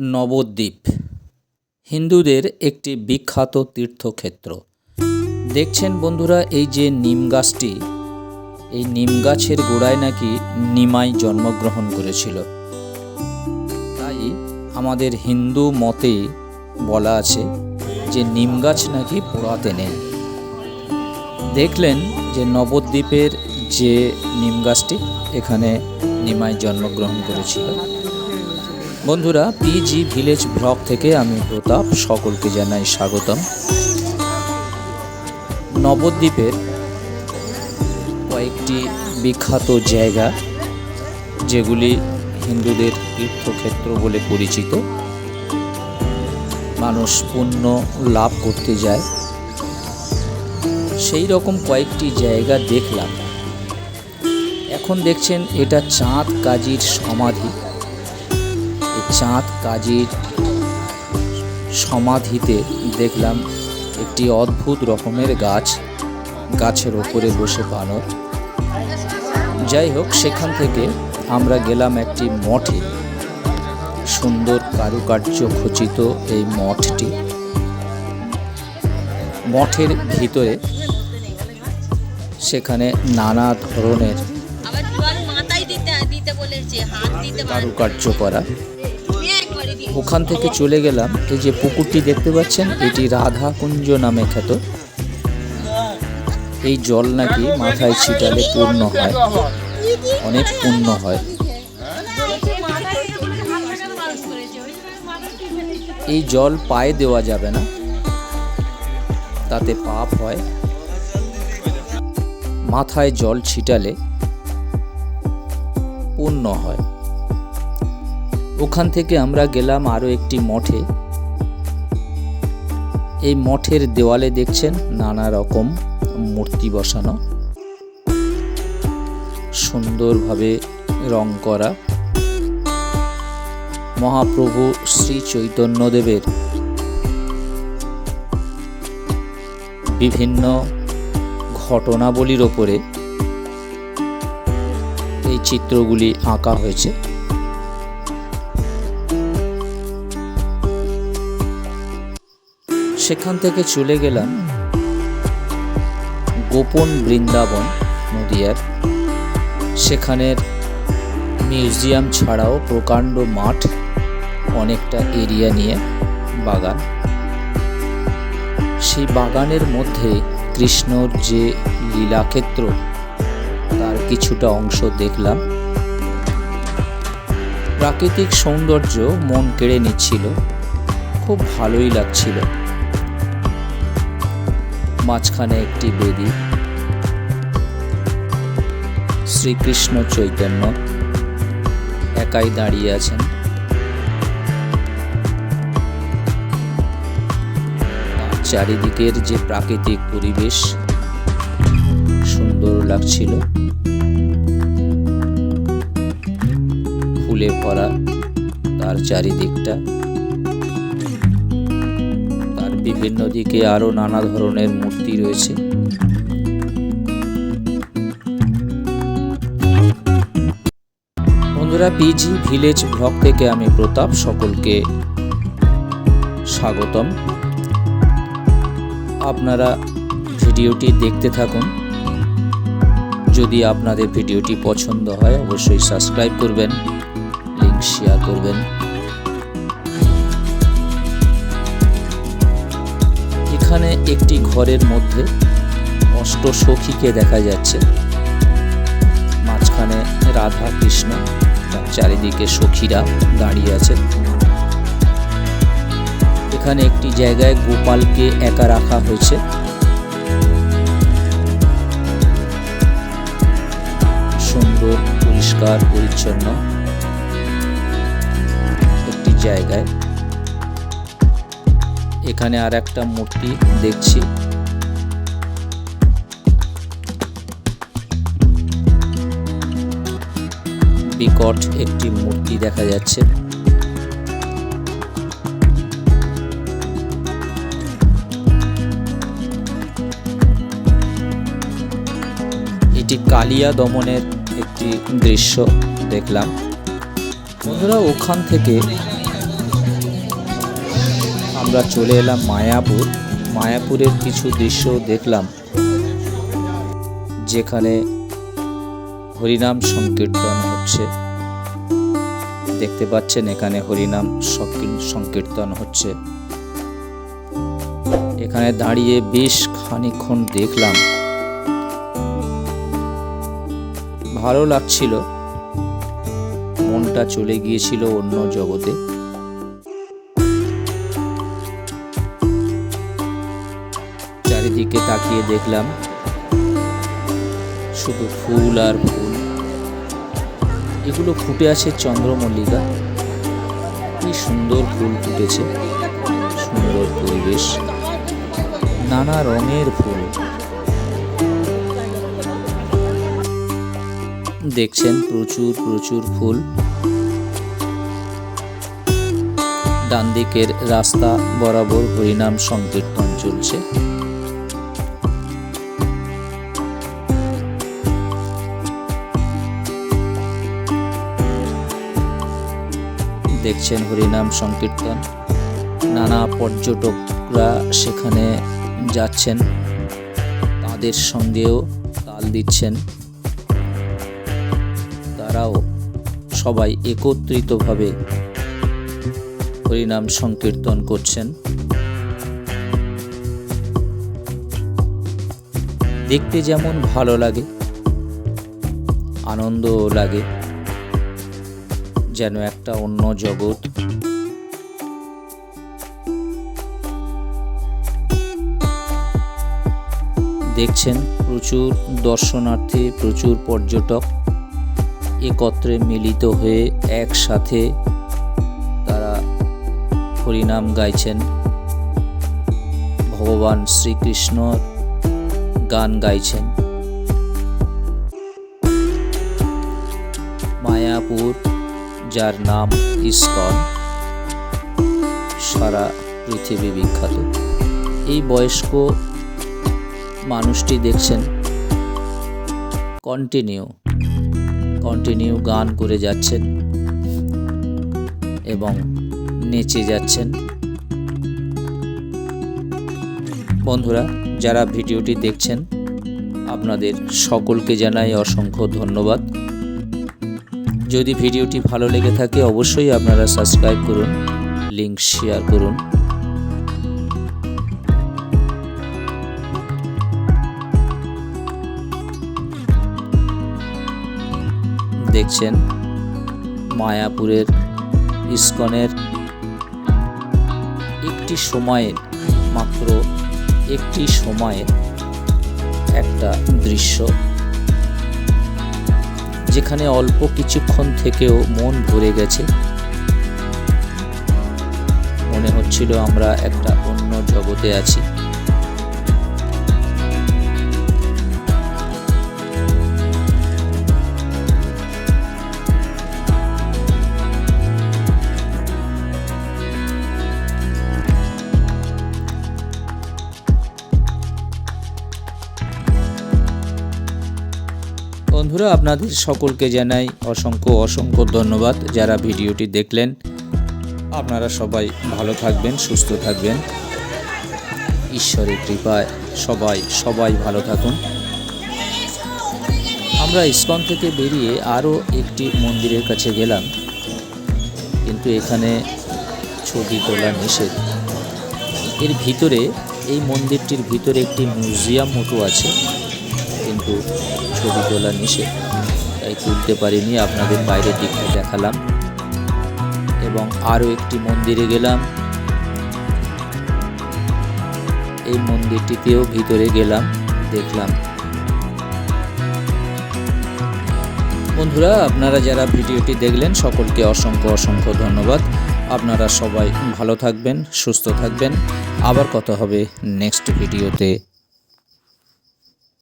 নবদ্বীপ। হিন্দুদের একটি বিখ্যাত তীর্থক্ষেত্র। দেখছেন বন্ধুরা, এই যে নিম গাছটি, এই নিম গাছের গোড়ায় নাকি নিমাই জন্মগ্রহণ করেছিল। তাই আমাদের হিন্দু মতে বলা আছে যে নিম গাছ নাকি পোড়াতে নেই দেখলেন যে নবদ্বীপের যে নিম গাছটি, এখানে নিমাই জন্মগ্রহণ করেছিল। বন্ধুরা পিজি ভিলেজ ব্লগ থেকে আমি প্রতাপ সকলকে জানাই স্বাগতম। নবদ্বীপের কয়েকটি বিখ্যাত জায়গা, যেগুলি হিন্দুদের তীর্থক্ষেত্র বলে পরিচিত। মানুষ পুণ্য লাভ করতে যায়। সেই রকম কয়েকটি জায়গা দেখলাম। এখন দেখছেন এটা চাঁদ কাজীর সমাধি। চাঁদ কাজীর সমাধিতে দেখলাম একটি অদ্ভুত রকমের গাছ গাছের ওপরে বসে বানর যাই হোক সেখান থেকে আমরা গেলাম একটি মঠে। সুন্দর কারুকার্য খচিত এই মঠটি। মঠের ভিতরে সেখানে নানা ধরনের কারুকার্য করা। ওখান থেকে চলে গেলাম। এই যে পুকুরটি দেখতে পাচ্ছেন, এটি রাধা কুঞ্জ নামে খ্যাত। এই জল নাকি মাথায় ছিটালে পূর্ণ হয়। অনেক পূর্ণ হয়। এই জল পায়ে দেওয়া যাবে না। তাতে পাপ হয়। মাথায় জল ছিটালে পূর্ণ হয়। ওখান থেকে আমরা গেলাম আরও একটি মঠে। এই মঠের দেওয়ালে দেখছেন নানা রকম মূর্তি বসানো। সুন্দরভাবে রং করা। মহাপ্রভু শ্রী চৈতন্যদেবের বিভিন্ন ঘটনাবলীর ওপরে এই চিত্রগুলি আঁকা হয়েছে। সেখান থেকে চলে গেলাম গোপন বৃন্দাবন নদিয়ার। সেখানের মিউজিয়াম ছাড়াও প্রকাণ্ড মাঠ, অনেকটা এরিয়া নিয়ে বাগান। সেই বাগানের মধ্যে কৃষ্ণর যে লীলাক্ষেত্র, তার কিছুটা অংশ দেখলাম। প্রাকৃতিক সৌন্দর্য মন কেড়ে নিচ্ছিল। খুব ভালোই লাগছিল। মাঝখানে একটি বেদি। শ্রীকৃষ্ণ চৈতন্য একাই দাঁড়িয়ে আছেন। চারিদিকের যে প্রাকৃতিক পরিবেশ, সুন্দর লাগছিল। ফুলে ভরা তার চারিদিকটা। বিভিন্ন দিকে আরও নানা ধরনের মূর্তি রয়েছে। বন্ধুরা, পিজি ভিলেজ ব্লগ থেকে আমি প্রতাপ, সকলকে স্বাগতম। আপনারা ভিডিওটি দেখতে থাকুন। যদি আপনাদের ভিডিওটি পছন্দ হয়, অবশ্যই সাবস্ক্রাইব করবেন লিঙ্ক শেয়ার করবেন। এখানে একটি ঘরের মধ্যে অষ্ট সখীকে দেখা যাচ্ছে। মাঝখানে রাধা কৃষ্ণ, তার চারিদিকে সখীরা দাঁড়িয়ে আছে। এখানে একটি জায়গায় গোপালকে একা রাখা হয়েছে। সুন্দর, পরিষ্কার, পরিচ্ছন্ন একটি জায়গায় এখানে আর একটা মূর্তি দেখছি। বিকট একটি মূর্তি দেখা যাচ্ছে। এটি কালিয়া দমনের একটি দৃশ্য দেখলাম। বন্ধুরা, ওখান থেকে আমরা চলে এলাম মায়াপুর। মায়াপুরের কিছু দৃশ্য দেখলাম, যেখানে হরিনাম সংকীর্তন হচ্ছে। দেখতে পাচ্ছেন, এখানে হরিনাম সংকীর- সংকীর্তন হচ্ছে। এখানে দাঁড়িয়ে বেশ খানিকক্ষণ দেখলাম। ভালো লাগছিল। মনটা চলে গিয়েছিল অন্য জগতে। চারিদিকে তাকিয়ে দেখলাম শুধু ফুল আর ফুল। এগুলো ফুটে আছে চন্দ্রমল্লিকা। কি সুন্দর ফুল ফুটেছে। সুন্দর পরিবেশ। নানা রঙের ফুল। দেখছেন প্রচুর প্রচুর ফুল। ডান দিকের রাস্তা বরাবর হরিনাম সংকীর্তন চলছে। দেখছেন হরিনাম সংকীর্তন। নানা পর্যটকরা সেখানে যাচ্ছেন। তাদের সঙ্গেও তাল দিচ্ছেন। তারাও সবাই একত্রিতভাবে হরিনাম সংকীর্তন করছেন। দেখতে যেমন ভালো লাগে, আনন্দও লাগে, যেন একটা অন্য জগৎ। দেখছেন প্রচুর দর্শনার্থী, প্রচুর পর্যটক একত্রে মিলিত হয়ে একসাথে তারা হরিনাম গাইছেন। ভগবান শ্রীকৃষ্ণর গান গাইছেন। মায়াপুর যার নাম ইস্কন, সারা পৃথিবী বিখ্যাত। এই বয়স্ক মানুষটি দেখছেন কন্টিনিউ কন্টিনিউ গান করে যাচ্ছেন এবং নেচে যাচ্ছেন। বন্ধুরা, যারা ভিডিওটি দেখছেন, আপনাদের সকলকে জানাই অসংখ্য ধন্যবাদ। যদি ভিডিওটি ভালো লেগে থাকে, অবশ্যই আপনারা সাবস্ক্রাইব করুন লিংক শেয়ার করুন। দেখছেন মায়াপুরের ইস্কনের একটি সময়ের, মাত্র একটি সময়ের একটা দৃশ্য। যেখানে অল্প কিছুক্ষণ থেকেও মন ভরে গেছে। মনে হচ্ছিল আমরা একটা অন্য জগতে আছি। বন্ধুরা আপনাদের সকলকে জানাই অসংখ্য অসংখ্য ধন্যবাদ যারা ভিডিওটি দেখলেন। আপনারা সবাই ভালো থাকবেন, সুস্থ থাকবেন। ঈশ্বরের কৃপায় সবাই সবাই ভালো থাকুন। আমরা ইস্কন থেকে বেরিয়ে আরও একটি মন্দিরের কাছে গেলাম। কিন্তু এখানে ছবি তোলা নিষেধ। এর ভিতরে, এই মন্দিরটির ভিতরে একটি মিউজিয়াম মতো আছে। কিন্তু ছবি তোলা নিষেধ, তাই তুলতে পারিনি, আপনাদের বাইরের দিকটা দেখালাম। এবং আরও একটি মন্দিরে গেলাম। এই মন্দিরটিতেও ভিতরে গেলাম, দেখলাম। বন্ধুরা, আপনারা যারা ভিডিওটি দেখলেন, সকলকে অসংখ্য অসংখ্য ধন্যবাদ। আপনারা সবাই ভালো থাকবেন, সুস্থ থাকবেন। আবার কথা হবে নেক্সট ভিডিওতে।